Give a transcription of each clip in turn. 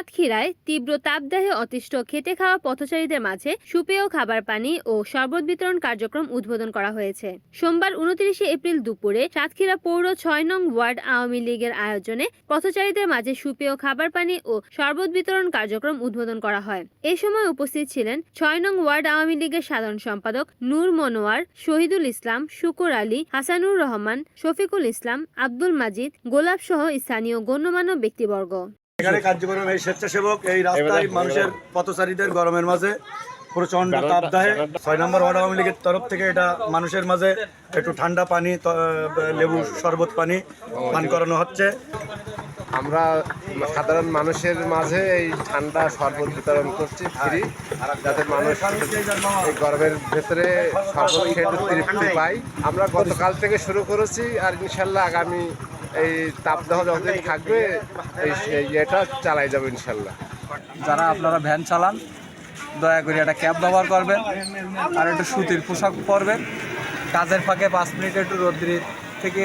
সাতক্ষীরায় তীব্র তাপদাহে অতিষ্ঠ খেতে খাওয়া পথচারীদের মাঝে সুপেয় খাবার পানি ও শরবত বিতরণ কার্যক্রম উদ্বোধন করা হয়েছে। সোমবার উনত্রিশে এপ্রিল দুপুরে সাতক্ষীরা পৌর ছয় নং ওয়ার্ড আওয়ামী লীগের আয়োজনে পথচারীদের মাঝে সুপেয় খাবার পানি ও শরবত বিতরণ কার্যক্রম উদ্বোধন করা হয়। এ সময় উপস্থিত ছিলেন ছয় নং ওয়ার্ড আওয়ামী লীগের সাধারণ সম্পাদক নূর মনোয়ার, শহীদুল ইসলাম, শুকুর আলী, হাসানুর রহমান, শফিকুল ইসলাম, আব্দুল মাজিদ গোলাপ সহ স্থানীয় গণ্যমান্য ব্যক্তিবর্গ। এখানে কার্যক্রম এই স্বেচ্ছাসেবক এই রাস্তায় মানুষের পথচারীদের গরমের মাঝে প্রচণ্ড তাপদাহে ছয় নম্বর ওয়ার্ড আওয়ামী লীগের তরফ থেকে এটা মানুষের মাঝে একটু ঠান্ডা পানি লেবু শরবত পানি পান করানো হচ্ছে। আমরা সাধারণ মানুষের মাঝে এই ঠান্ডা শরবত বিতরণ করছি ফ্রি যাতে মানুষ এই গরমের ভেতরে শরবত খেয়ে তৃপ্তি পাই আমরা গতকাল থেকে শুরু করেছি আর ইনশাল্লাহ আগামী এই তাপদাহ যতদিন থাকবে এই এই ইয়েটা চালাই যাবে ইনশাল্লাহ। যারা আপনারা ভ্যান চালান দয়া করে একটা ক্যাব ব্যবহার করবেন আর একটু সুতির পোশাক পরবেন। কাজের ফাঁকে পাঁচ মিনিট একটু রোদ্রে থেকে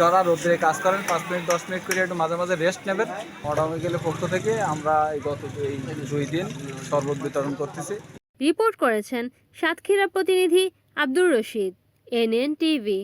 যারা রোদ্রে কাজ করেন পাঁচ মিনিট দশ মিনিট করে একটু মাঝে মাঝে রেস্ট নেবেন। অটোমেটিক্যালি পক্ষ থেকে আমরা এই গত এই দুই দিন শরবত বিতরণ করতেছি। রিপোর্ট করেছেন সাতক্ষীরা প্রতিনিধি আব্দুর রশিদ এনএন টিভি।